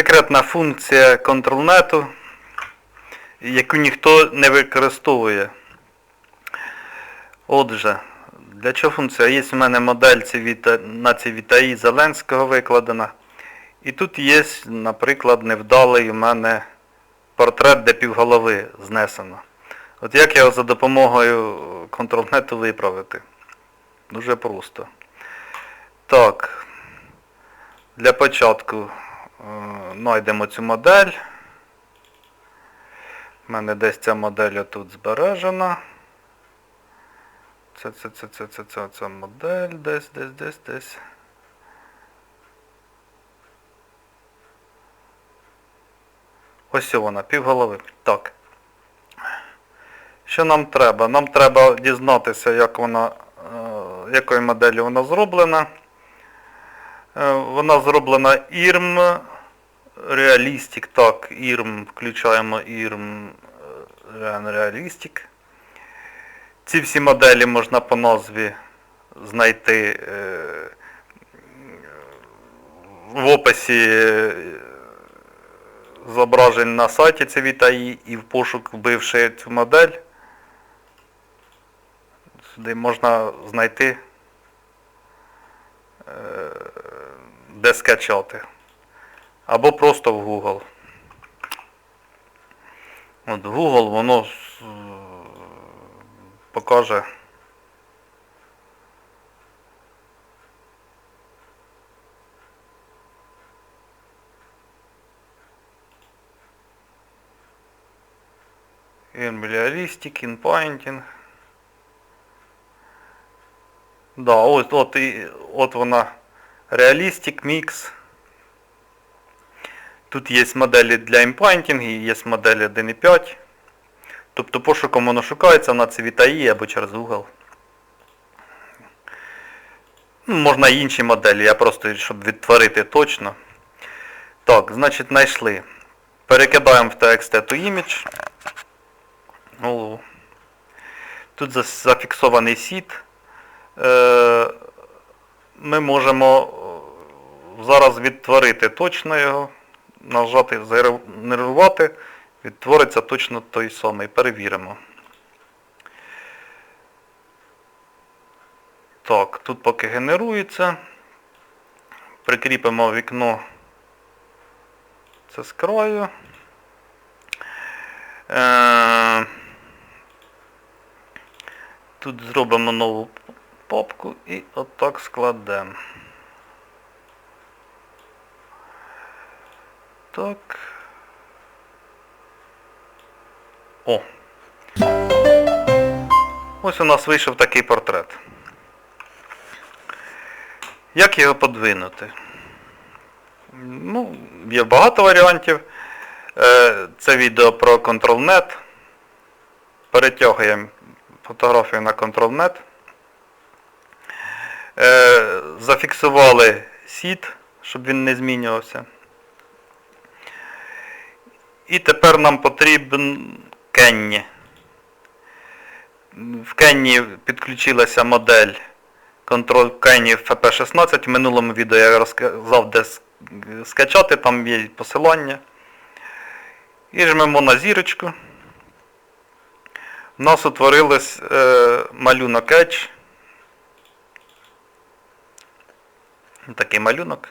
Секретна функція контролнету, яку ніхто не використовує. Отже, для чого функція? Є в мене модель на Civitai Зеленського викладена. І тут є, наприклад, невдалий у мене портрет, де півголови знесено. От як його за допомогою контролнету виправити? Дуже просто. Так. Для початку знайдемо цю модель. У мене десь ця модель тут збережена. Це, це, це, це, це, це, це модель десь, десь, десь, десь. Ось вона, півголови. Так. Що нам треба? Нам треба дізнатися, як вона, е, якої моделі вона зроблена. Е, Вона зроблена IRM Realistic. Так, IRM, включаємо IRM е, Realistic. Ці всі моделі можна по назві знайти е, в описі е, зображень на сайті Civitai і в пошук вбивши цю модель. Сюди можна знайти, е, де скачати. Або просто в Google. От Google воно покаже. Realistic, inpainting. Да, от, от, от вона Realistic Mix. Тут є моделі для імпайнтінгу, є моделі 1.5. Тобто пошуком воно шукається на Civitai або через Google. Ну, можна і інші моделі, я просто, щоб відтворити точно. Так, значить, знайшли. Перекидаємо в TXT to image. Голову. Тут зафіксований сіт. Е, Ми можемо зараз відтворити точно його, нажати згенерувати, відтвориться точно той самий. Перевіримо. Так, тут поки генерується. Прикріпимо вікно це з краю. Е, Тут зробимо нову папку і отак складемо. Так. О. Ось у нас вийшов такий портрет. Як його подвинути? Ну, є багато варіантів. Е, Це відео про ControlNet. Перетягуємо фотографію на ControlNet. Е, Зафіксували сіт, щоб він не змінювався. І тепер нам потрібен Кенні. В Кенні підключилася модель Control Kenny FP16. В минулому відео я розказав, де скачати, там є посилання. І жмемо на зірочку. У нас утворилось е, малюнок Edge. Такий малюнок.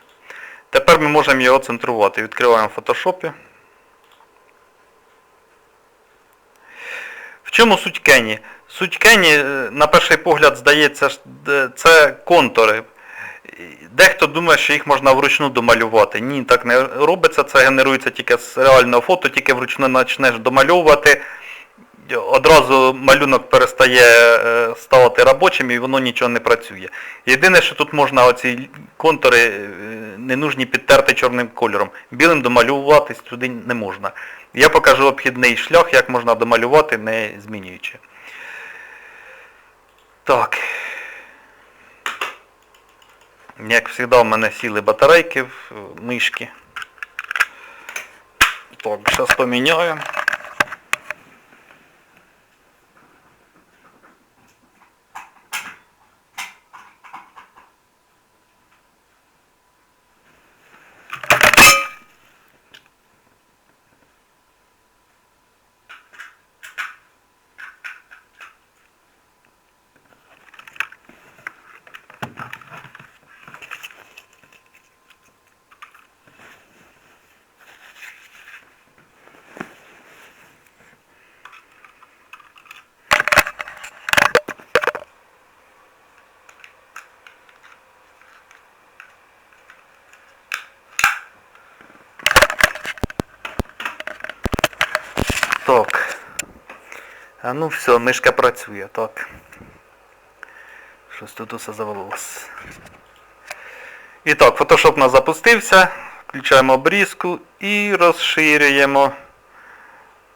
Тепер ми можемо його центрувати. Відкриваємо в фотошопі. В чому суть Кені? Суть Кені, е, на перший погляд, здається, це контури. Дехто думає, що їх можна вручну домалювати. Ні, так не робиться, це генерується тільки з реального фото, тільки вручну почнеш домальовувати. Одразу малюнок перестає е, ставати робочим і воно нічого не працює. Єдине, що тут можна оці контури е, ненужні підтерти чорним кольором. Білим домалюватись туди не можна. Я покажу обхідний шлях, як можна домалювати, не змінюючи. Так. Як завжди, в мене сіли батарейки в мишки. Так, зараз поміняю. А ну все, мишка працює, так. Щось тут усе завелося. І так, Photoshop у нас запустився. Включаємо обрізку і розширюємо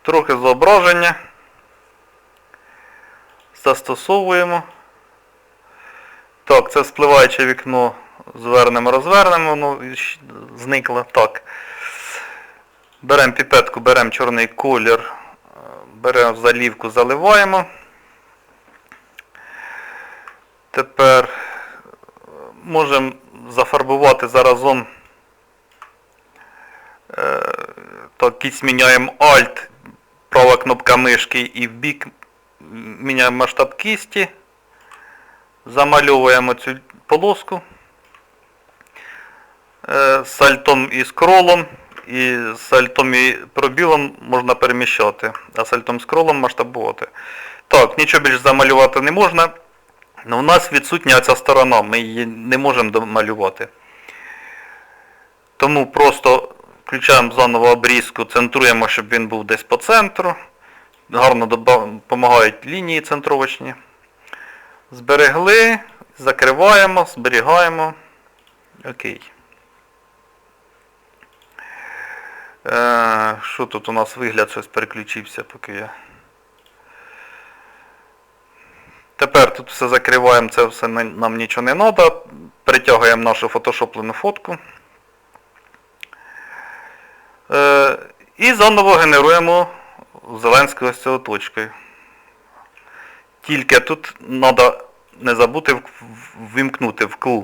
трохи зображення. Застосовуємо. Так, це спливаюче вікно звернемо, розвернемо, воно зникло. Так. Беремо піпетку, беремо чорний колір, беремо залівку, заливаємо. Тепер е, можемо зафарбувати заразом. Е, Так, кість міняємо Alt, права кнопка мишки і в бік міняємо масштаб кісті. Замальовуємо цю полоску е, з альтом і скролом. І з альтом і пробілом можна переміщати, а з альтом скролом масштабувати. Так, нічого більш замалювати не можна. але у нас відсутня ця сторона, ми її не можемо домалювати. Тому просто включаємо заново обрізку, центруємо, щоб він був десь по центру. Гарно допомагають лінії центровочні. Зберегли, закриваємо, зберігаємо. Окей. Е, що тут у нас вигляд щось переключився, поки я. Тепер тут все закриваємо, це все нам нічого не треба. Притягуємо нашу фотошоплену фотку. Е, і заново генеруємо Зеленського з цього точкою. Тільки тут треба не забути вимкнути вкл.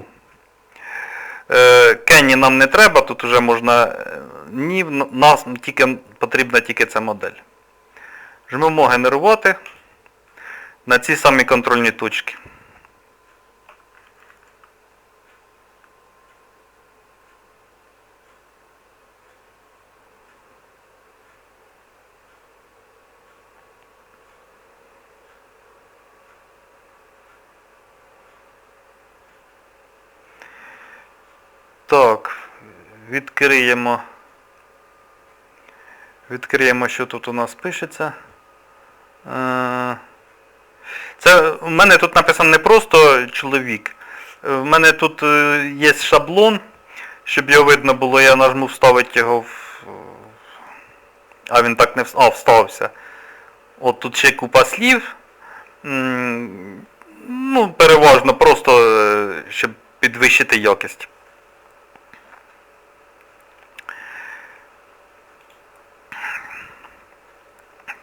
Е, Кенні нам не треба, тут вже можна е, ні, нас тільки, потрібна тільки ця модель. Жмемо генерувати на ці самі контрольні точки. Так, відкриємо. Відкриємо, що тут у нас пишеться. Е, Це у мене тут написано не просто чоловік. Е, В мене тут е, є шаблон, щоб його видно було, я нажму вставити його в. А він так не вс- а, вставився. От тут ще купа слів. Ну, переважно, просто щоб підвищити якість.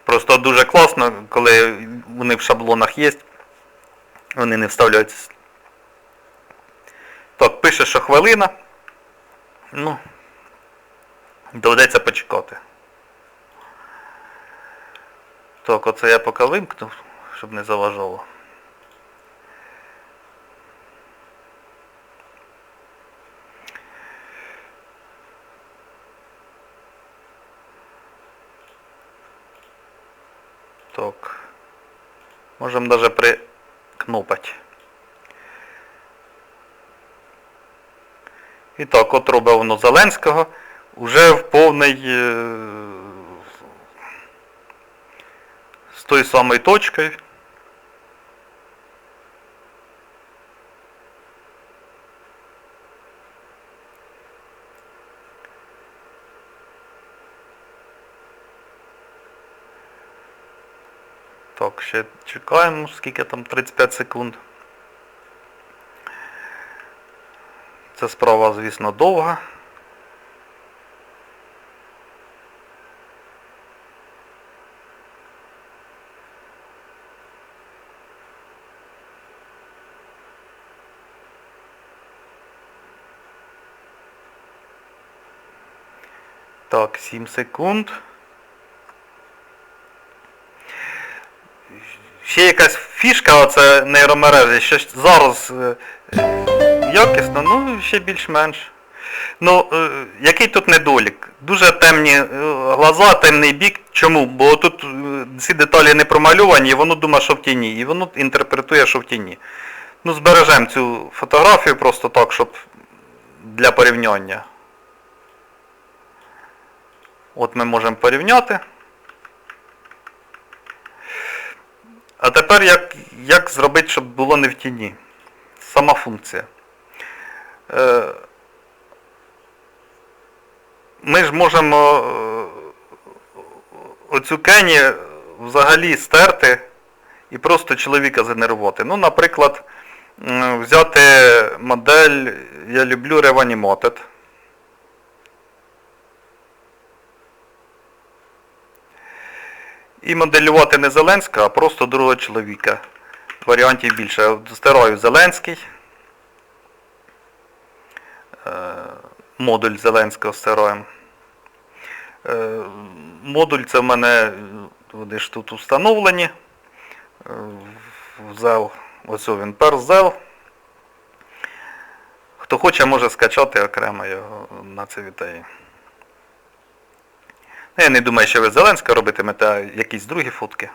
Просто дуже класно, коли вони в шаблонах є, вони не вставляються. Так, пише, що хвилина. Ну, доведеться почекати. Так, оце я поки вимкнув, щоб не заважало. Так. Можемо даже прикнупать. І так, от робить воно Зеленського уже в повний е, з тою самою точкою. Так, ще чекаємо, скільки там 35 секунд. Це справа, звісно, довга. Так, 7 секунд. Ще якась фішка, оце нейромережі, що зараз е, якісно, ну ще більш-менш. Ну, е, який тут недолік? Дуже темні е, глаза, темний бік. Чому? Бо тут ці деталі не промальовані, і воно думає, що в тіні. І воно інтерпретує, що в тіні. Ну, збережемо цю фотографію просто так, щоб для порівняння. От ми можемо порівняти. А тепер як, як зробити, щоб було не в тіні? Сама функція. Е, ми ж можемо е, оцю кені взагалі стерти і просто чоловіка згенерувати. Ну, наприклад, взяти модель Я люблю Reanimated. І моделювати не Зеленського, а просто другого чоловіка. Варіантів більше. Стираю Зеленський. Е, Модуль Зеленського стираємо. Е, Модуль це в мене, е, вони ж тут встановлені. Е, В ZEL, ось він перс ZEL. Хто хоче, може скачати окремо його на цивітеї. Я не думаю, що ви Зеленська робитимете, а якісь другі фотки.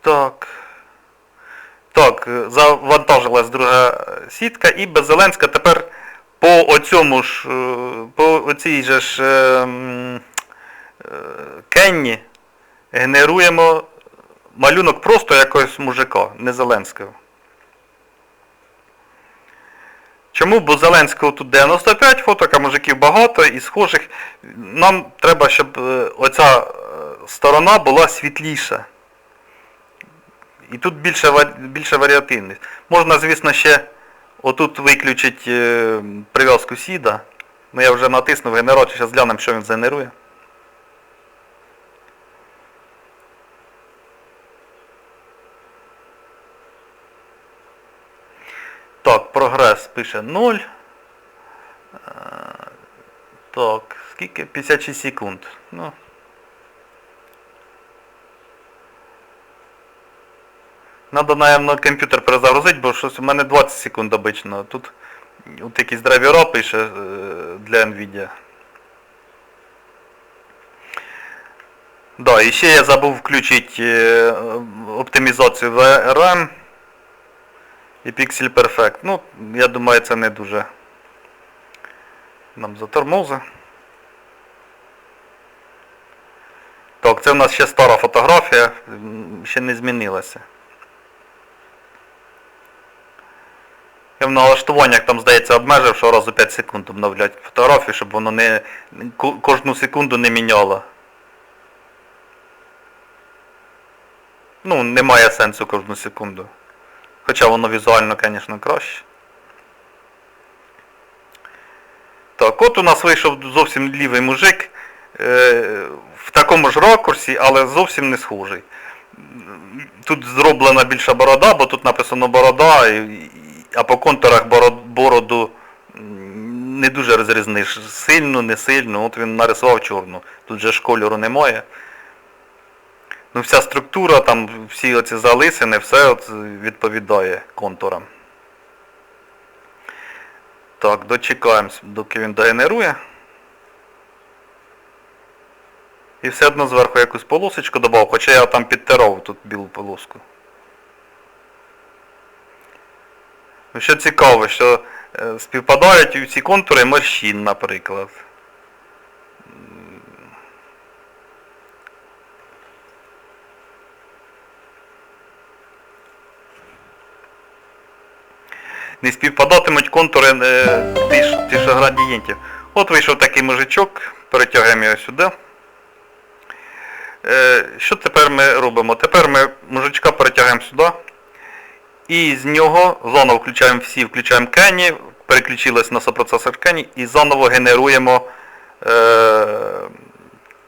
Так. Так, завантажилась друга сітка і без Зеленська тепер по оцьому ж, е, по оцій же ж е, е, Кенні генеруємо малюнок просто якогось мужика, не Зеленського. Чому? Бо Зеленського тут 95 фоток, а мужиків багато і схожих. Нам треба, щоб е, оця е, сторона була світліша. І тут більше, більше варіативність. Можна, звісно, ще отут виключити е, прив'язку сіда. Ну я вже натиснув генератор, зараз глянемо, що він згенерує. Так, прогрес пише 0. Е, Так, скільки? 56 секунд. Ну. Надо, наверное, комп'ютер перезагрузити, бо щось у мене 20 секунд обично. Тут от якісь драйвера пише е, для Nvidia. Да, і ще я забув включити е, оптимізацію VRM і Pixel Perfect. Ну, я думаю, це не дуже нам затормозить. Так, це в нас ще стара фотографія, ще не змінилася. Я в налаштуваннях там, здається, обмежив, що раз у 5 секунд обновлять фотографію, щоб воно не кожну секунду не міняло. Ну, немає сенсу кожну секунду. Хоча воно візуально, звісно, краще. Так, от у нас вийшов зовсім лівий мужик е, в такому ж ракурсі, але зовсім не схожий. Тут зроблена більша борода, бо тут написано борода, а по контурах бороду не дуже розрізниш. Сильну, не сильну. От він нарисував чорну. Тут же ж кольору немає. Ну, вся структура, там всі оці залисини, все от відповідає контурам. Так, дочекаємось, доки він догенерує. І все одно зверху якусь полосочку додав, хоча я там підтирав тут білу полоску. Ну, Що цікаво, що е, співпадають ці контури морщин, наприклад. Не співпадатимуть контури е, ті, ж- градієнтів. От вийшов такий мужичок, перетягаємо його сюди. Е, що тепер ми робимо? Тепер ми мужичка перетягаємо сюди. І з нього заново включаємо всі, включаємо Кені, переключилась на сопроцесор Кені і заново генеруємо е,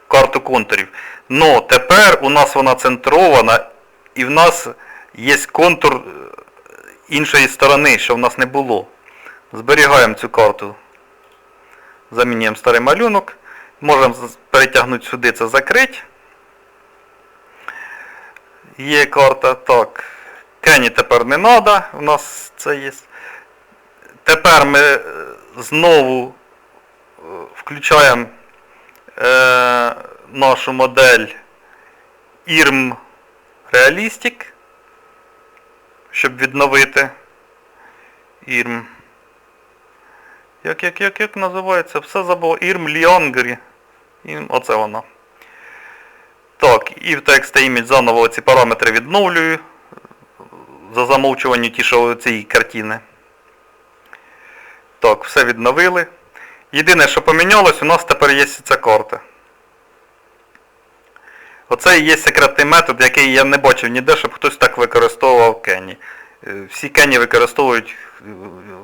карту контурів. Но тепер у нас вона центрована і в нас є контур іншої сторони, що в нас не було. Зберігаємо цю карту. Замінюємо старий малюнок. Можемо перетягнути сюди це закрити. Є карта. Так. Кені тепер не треба, у нас це є. Тепер ми е, знову е, включаємо е, нашу модель IRM Realistic щоб відновити ірм. Як, як, як, як називається? Все забув. Ірм Ліонгрі. Ірм, оце воно. Так, і в Text Image заново ці параметри відновлюю. За замовчуванню ті, що цієї картини. Так, все відновили. Єдине, що помінялось, у нас тепер є ця карта. Оце і є секретний метод, який я не бачив ніде, щоб хтось так використовував Кені. Е, Всі Кені використовують, е,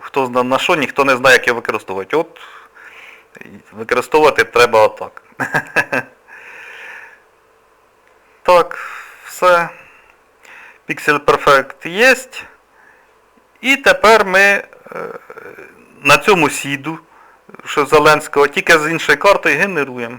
хто зна на що, ніхто не знає, як його використовувати. От використовувати треба отак. Так, все. Pixel Perfect є. І тепер ми е, на цьому сіду, що Зеленського, тільки з іншої карти генеруємо.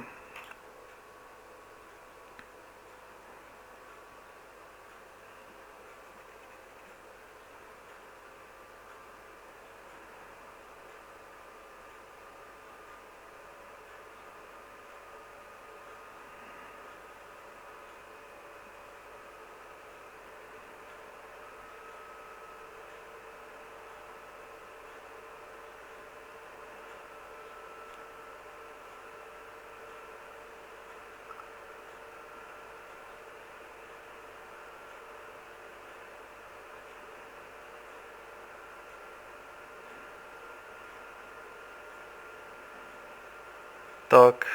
Так.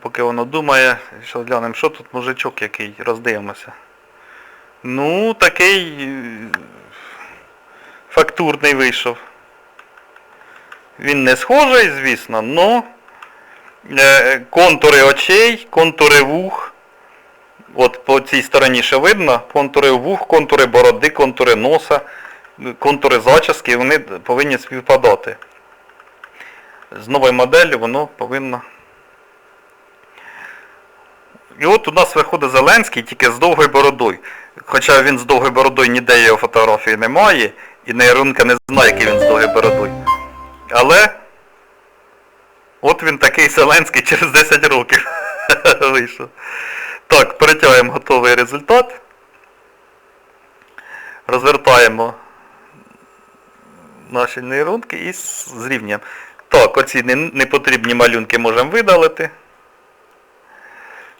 Поки воно думає, що глянемо, що тут мужичок який, роздивимося. Ну, такий е, фактурний вийшов. Він не схожий, звісно, но е, контури очей, контури вух. От по цій стороні ще видно, контури вух, контури бороди, контури носа, контури зачіски, вони повинні співпадати. З новою моделлю воно повинно. І от у нас виходить Зеленський тільки з довгою бородою. Хоча він з довгою бородою ніде його фотографії немає, і нейронка не знає, який він з довгою бородою. Але от він такий Зеленський через 10 років вийшов. Так, перетягуємо готовий результат. Розвертаємо наші нейронки і зрівнюємо. Так, оці непотрібні малюнки можемо видалити.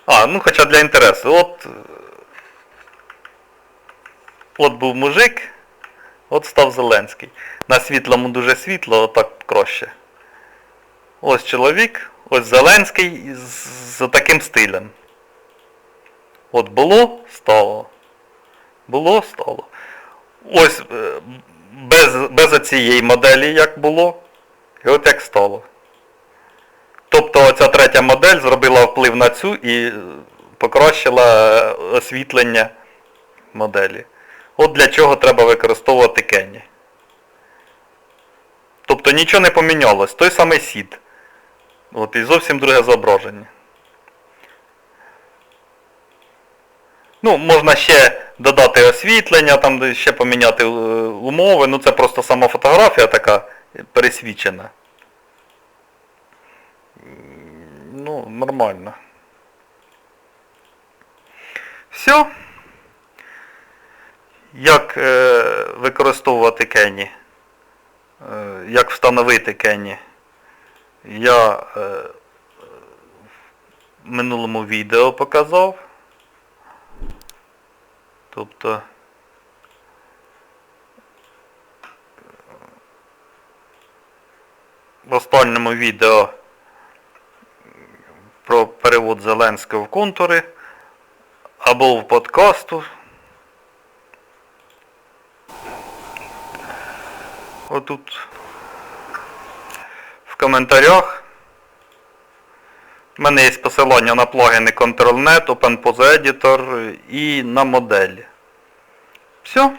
А, ну хоча для інтересу. От, от був мужик, от став Зеленський. На світлому дуже світло, отак краще. Ось чоловік, ось Зеленський з, з таким стилем. От було, стало. Було, стало. Ось е, без, без цієї моделі як було. І от як стало. Тобто оця третя модель зробила вплив на цю і покращила е, освітлення моделі. От для чого треба використовувати Кені. Тобто нічого не помінялось. Той самий сід. От і зовсім друге зображення. Ну, можна ще додати освітлення, там ще поміняти е, умови. Ну це просто сама фотографія така пересвічена. Ну, нормально. Все. Як е, використовувати Кені? Е, як встановити Кені? Я е, в минулому відео показав. Тобто в останньому відео про перевод Зеленського в контури або в подкасту. Отут в коментарях. У мене є посилання на плагіни ControlNet, OpenPose Editor і на моделі. Все.